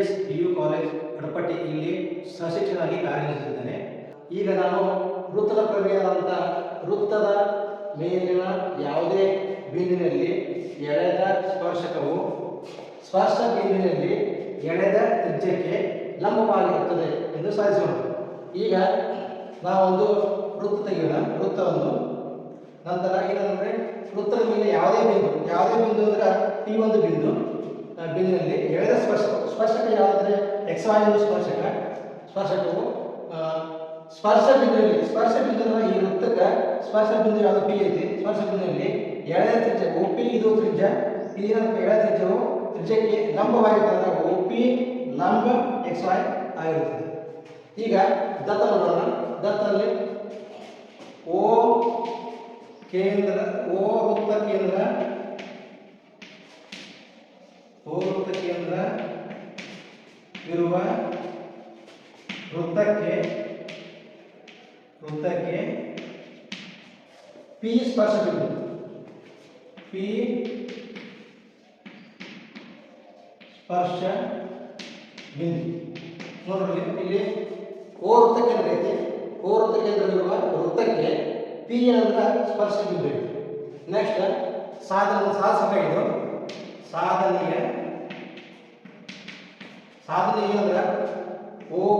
S P U college Kadapatti ಇಲ್ಲಿ ಸಶಿಕ್ಷನಾಗಿ ಕಾರ್ಯನಿರ್ವಹಿಸಿದ್ದೇನೆ. ಈಗ ನಾನು ವೃತ್ತದ ಪ್ರಮೇಯದಂಥ ವೃತ್ತದ ಮೇಲಿನ ಯಾವುದೇ ಬಿಂದಿನಲ್ಲಿ ಎಳೆದ ಸ್ಪರ್ಶಕವು ಸ್ಪರ್ಶ ಬಿಂದಿನಲ್ಲಿ ಎಳೆದ ತ್ರಿಜ್ಯಕ್ಕೆ ಲಂಬವಾಗಿರುತ್ತದೆ ಎಂದು ಸಾಧಿಸೋಣ. ಈಗ ನಾವೊಂದು ವೃತ್ತ ತೆಗೆಯೋಣ. ವೃತ್ತವನ್ನು ನಂತರ ಏನಂದರೆ ವೃತ್ತದ ಮೇಲೆ ಯಾವುದೇ ಬಿಂದು ಯಾವುದೇ ಬಿಂದು ಅಂದ್ರೆ ಈ ಒಂದು ಬಿಂದು. ಬಿಂದಿನಲ್ಲಿ ಎಳೆದ ಸ್ಪರ್ಶ, ಸ್ಪರ್ಶಕ ಯಾವುದಂದ್ರೆ ಎಕ್ಸ್ ವೈ ಒಂದು ಸ್ಪರ್ಶಕ, ಸ್ಪರ್ಶಕವು ಸ್ಪರ್ಶ ಬಿಂದುವಿನಲ್ಲಿ, ಸ್ಪರ್ಶ ಬಿಂದು ಈ ವೃತ್ತಕ್ಕೆ ಸ್ಪರ್ಶ ಬಿಂದು ಯಾವುದು? ಪಿ ಐತಿ. ಸ್ಪರ್ಶ ಬಿಂದುವಿನಲ್ಲಿ ಎಳೆದ ತ್ರಿಜ್ಯ ಒಪ್ಪಿ ಇದು ತ್ರಿಜ್ಯ. ಇಲ್ಲಿನ ಎಳೆದ ತ್ರಿಜ್ಯವು ತ್ರಿಜ್ಯಕ್ಕೆ ಲಂಬವಾಗಿರ್ತದೆ ಒಪ್ಪಿ ಲಂಬ ಎಕ್ಸ್ ವೈ ಆಗಿರುತ್ತದೆ. ಈಗ ದತ್ತ ನೋಡೋಣ. ದತ್ತಲ್ಲಿ ಓ ಕೇಂದ್ರ ಓ ವೃತ್ತ ಕೇಂದ್ರ ಓ ವೃತ್ತ ಕೇಂದ್ರ ಇರುವ ವೃತ್ತಕ್ಕೆ ವೃತ್ತಕ್ಕೆ ಪಿ ಸ್ಪರ್ಶ ಬಿಂದು. ಪಿ ಸ್ಪರ್ಶ ಬಿಂದು. ನೋಡ್ರಿ, ಇಲ್ಲಿ ಓ ವೃತ್ತ ಕೇಂದ್ರ ಐತಿ. ಓ ವೃತ್ತ ಕೇಂದ್ರವಿರುವ ವೃತ್ತಕ್ಕೆ ಪಿ ಏನಂದ್ರೆ ಸ್ಪರ್ಶ ಬಿಂದು ಐತಿ ನೆಕ್ಸ್ಟ್ ಸಾಧನ ಇದು. ಸಾಧನೆಯ ಸಾಧನೆ ಏನಂದ್ರೆ ಓ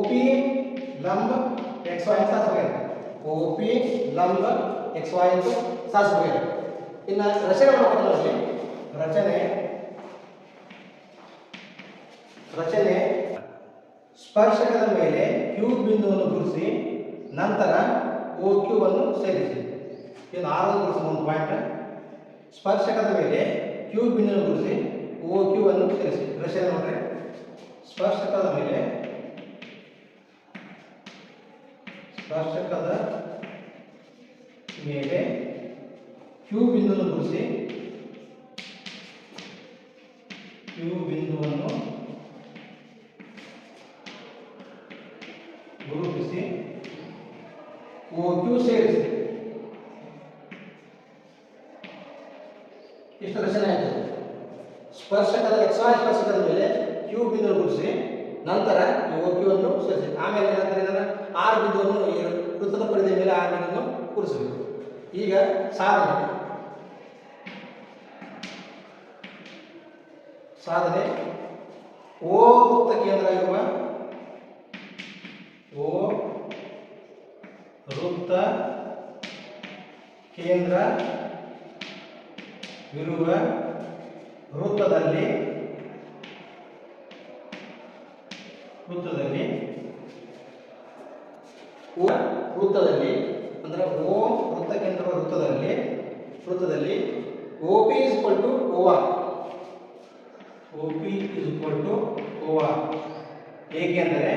ಲಂಬ ಎಕ್ಸ್ ಅಂತ ಸಾಧಿಸಬೇಕು ಓ ಪಿ ಲಂಬ ಎಕ್ಸ್ ವೈ ಅಂತ ಸಾಧಿಸಬೇಕು ಇನ್ನು ರಚನೆ ಮಾಡ್ಕೊಂಡ್ರೆ ರಚನೆ ರಚನೆ, ಸ್ಪರ್ಶಕದ ಮೇಲೆ Q ಬಿಂದುವನ್ನು ಗುರುಸಿ ನಂತರ ಕ್ಯೂ ಅನ್ನು ಸೇರಿಸಿ. ಇದು ಆರು ಗುರುಸಿ ಒಂದು ಪಾಯಿಂಟ್ ಸ್ಪರ್ಶಕದ ಮೇಲೆ Q ಬಿಂದುವನ್ನು ಓ ಕ್ಯೂ ಅನ್ನು ಸೇರಿಸಿ. ರಚನೆ ನೋಡ್ರಿ. ಸ್ಪರ್ಶಕದ ಮೇಲೆ ಸ್ಪರ್ಶಕದ ಮೇಲೆ ಕ್ಯೂ ಬಿಂದುವನ್ನು ಗುರುಸಿ ಕ್ಯೂ ಬಿಂದುವನ್ನು ಗುರುತಿಸಿ. ಓ ಕ್ಯೂ ಸೇರಿಸಿ. ಇಷ್ಟು ರಚನೆ ಆಯಿತು. ಸ್ಪರ್ಶಕದ ಎಕ್ಸ್ ವೈ ಸ್ಪರ್ಶಕದ ಮೇಲೆ ಕ್ಯೂ ಬಿಂದುವನ್ನು ಗುರುಸಿ ನಂತರ ಓ ಕ್ಯೂ ಅನ್ನು ಸೇರಿಸಿ. ಆಮೇಲೆ ಏನಂದ್ರೆ ಆರು ಆರ್ ಬಿಂದುವನ್ನು ಈ ವೃತ್ತದ ಪರಿಧಿಯ ಮೇಲೆ ಆರ್ ಬಿಂದುವನ್ನು ಕೂರಿಸಬೇಕು. ಈಗ ಸಾಧನೆ. ಸಾಧನೆ. ಓ ವೃತ್ತ ಕೇಂದ್ರ ಇರುವ ಓ ವೃತ್ತ ಕೇಂದ್ರ ಇರುವ ವೃತ್ತದಲ್ಲಿ ವೃತ್ತದಲ್ಲಿ ಓ ವೃತ್ತದಲ್ಲಿ, ಅಂದ್ರೆ ಓ ವೃತ್ತ ಕೇಂದ್ರ ವೃತ್ತದಲ್ಲಿ ವೃತ್ತದಲ್ಲಿ O P is equal to O R O P is equal to OR ಏಕೆಂದರೆ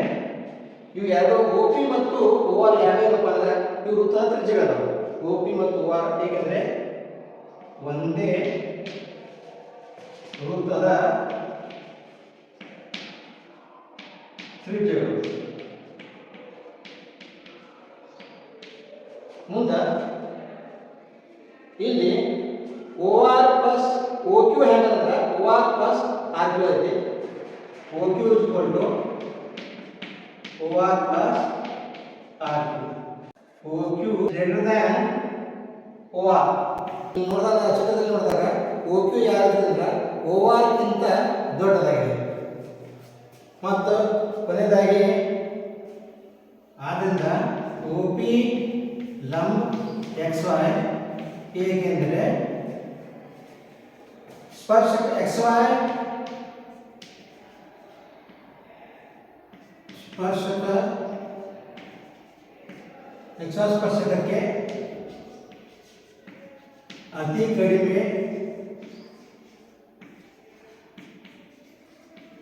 ಇವು ಎರಡು ಓ ಪಿ ಮತ್ತು ಓ ಆರ್ ಯಾವ್ಯಾವಪ್ಪ ಅಂದ್ರೆ, ಇವು ವೃತ್ತದ ತ್ರಿಜ್ಯಗಳದಾವು. ಓ ಪಿ ಮತ್ತು ಓ ಆರ್ ಏಕೆಂದರೆ ಒಂದೇ ವೃತ್ತದ ತ್ರಿಜ್ಯಗಳು. ಮುಂದೆ ಇಲ್ಲಿ O R plus O Q ಹೆಂಗಂದ್ರೆ O R plus R Q ಐತಿ. ಓ ಕ್ಯೂ ಇಸ್ಕೊಂಡು O R plus R Q O Q greater than O R ನೋಡಿದಾಗ ಚಿತ್ರದಲ್ಲಿ ನೋಡಿದಾಗ ಓ ಕ್ಯೂ ಯಾವ್ದಂದ್ರೆ ಓ ಆರ್ಗಿಂತ ದೊಡ್ಡದಾಗಿದೆ. ಮತ್ತು ಕೊನೆಯದಾಗಿ ಆದ್ದರಿಂದ ಓ ಪಿ ಲಂಬ್ ಎಕ್ಸ್ ವೈ ಏಕೆಂದರೆ ಸ್ಪರ್ಶಕ ಎಕ್ಸ್ ವೈ ಸ್ಪರ್ಶಕ ಎಕ್ಸ್ ವೈ ಸ್ಪರ್ಶಕಕ್ಕೆ ಅತಿ ಕಡಿಮೆ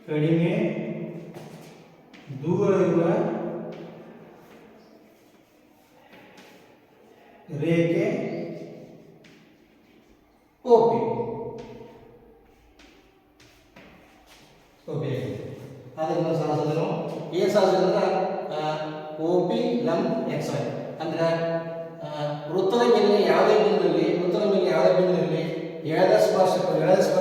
ಕಡಿಮೆ ದೂರ ಇರುವ ರೇಖೆ ಓಪಿ ಓಪಿ ಅದನ್ನು ಸಾಧಿಸಿದ್ರು ಏನು ಸಾಧಿಸಿದ್ರೆ ಓ ಪಿ ಲಮ್ ಎಕ್ಸ್ ವೈ ಅಂದ್ರೆ ವೃತ್ತದ ಮೇಲೆ ಯಾವುದೇ ಬಿಂದುವಿನಲ್ಲಿ, ವೃತ್ತದ ಮೇಲೆ ಯಾವುದೇ ಬಿಂದುವಿನಲ್ಲಿ ಎಳೆದ ಸ್ಪರ್ಶಕ ಎಳೆದ ಸ್ಪರ್ಶ